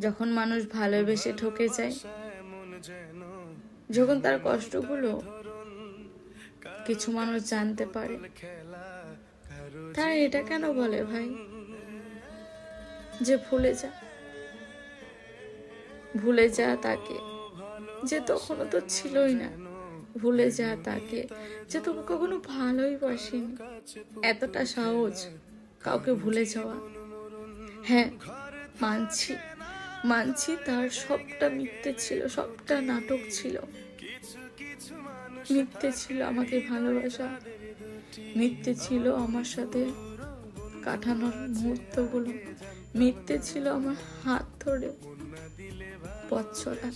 যখন মানুষ ভালোবেসে ঠকে যায়, যখন তার কষ্টগুলো কিছু মানুষ জানতে পারে, তারা এটা কেন বলে ভাই? যে ভুলে যা ভুলে যা তাকে যে তখনও তো ছিলই না। ভুলে যা তাকে যে তোকে কখনো ভালোই বাসেনি। এতটা সহজ কাউকে ভুলে যাওয়া। হ্যাঁ মানছি। মানছি তার সবটা মিথ্যে ছিল, সবটা নাটক ছিল। মিথ্যে ছিল আমাকে ভালোবাসা, মিথ্যে ছিল আমার সাথে কাটানোর মুহূর্তগুলো, মিথ্যে ছিল আমার হাত ধরে পথ চলা।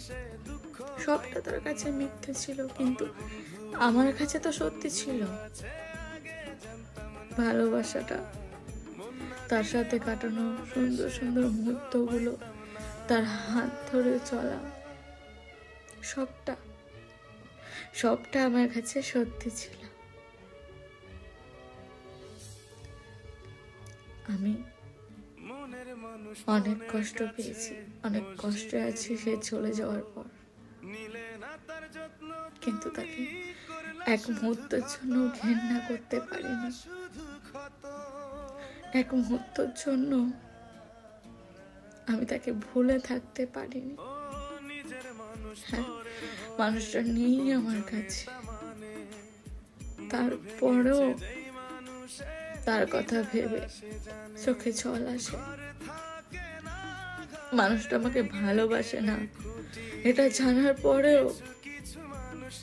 সবটা তার কাছে মিথ্যে ছিল, কিন্তু আমার কাছে তো সত্যি ছিল। ভালোবাসাটা তার সাথে কাটানো সুন্দর সুন্দর মুহূর্তগুলো তার হাত ধরে চলা। সবটা সবটা আমার কাছে সত্যি ছিল। আমি অনেক কষ্ট পেয়েছি অনেক কষ্টে আছি সে চলে যাওয়ার পর। কিন্তু তাকে এক মুহূর্তের জন্য ঘেন্না করতে পারিনি। এক মুহূর্তের জন্য আমি তাকে ভুলে থাকতে পারিনি। হ্যাঁ মানুষটা নেই আমার কাছে। তারপরেও তার কথা ভেবে চোখে জল আসে। মানুষটা আমাকে ভালোবাসে না। এটা জানার পরেও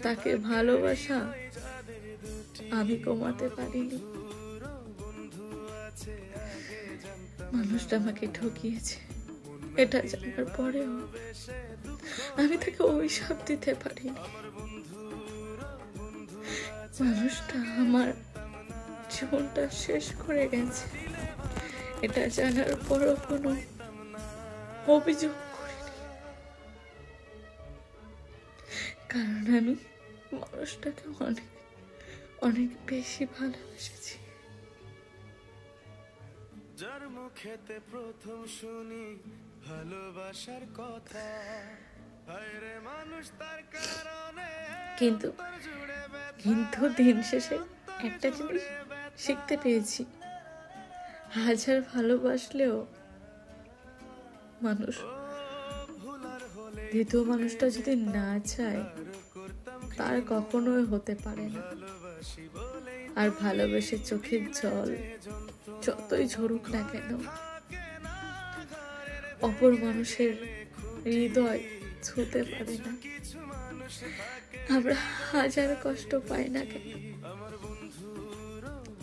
তাকে ভালোবাসা আমি কমাতে পারিনি। মানুষটা আমাকে ঠকিয়েছে। এটা জানার পরেও আমি তাকে অভিশাপ দিতে পারিনি মানুষটা আমার জীবনটা শেষ করে গেছে। এটা জানার পরও কোনো অভিযোগ করিনি। কারণ আমি মানুষটাকে অনেক অনেক বেশি ভালোবেসেছি। যার মুখেতে প্রথম শুনি ভালোবাসার কথা। মানুষ তার কারণে কিন্তু কিন্তু দিন শেষে একটা জিনিস শিখতে পেয়েছি। হাজার ভালোবাসলেও মানুষ দ্বিতীয় মানুষটা যদি না চায় তার কখনোই হতে পারে না। আর ভালোবেসে চোখের জল যতই ঝরুক না কেন অপর মানুষের হৃদয় ছুতে পারে না। আমরা হাজার কষ্ট পাই না কেন?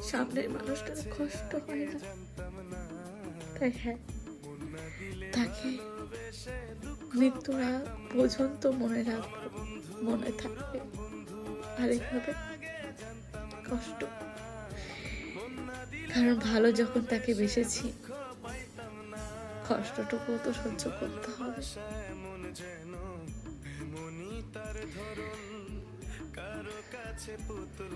সামনের মানুষটার কষ্ট হয় না। তাই হ্যাঁ তাকে মৃত্যুর পর্যন্ত মনে রাখব মনে থাকবে। আর এভাবে কষ্ট কারণ ভালো যখন তাকে বেসেছি কষ্টটুকু তো সহ্য করতে হবে। কাছে পুতুল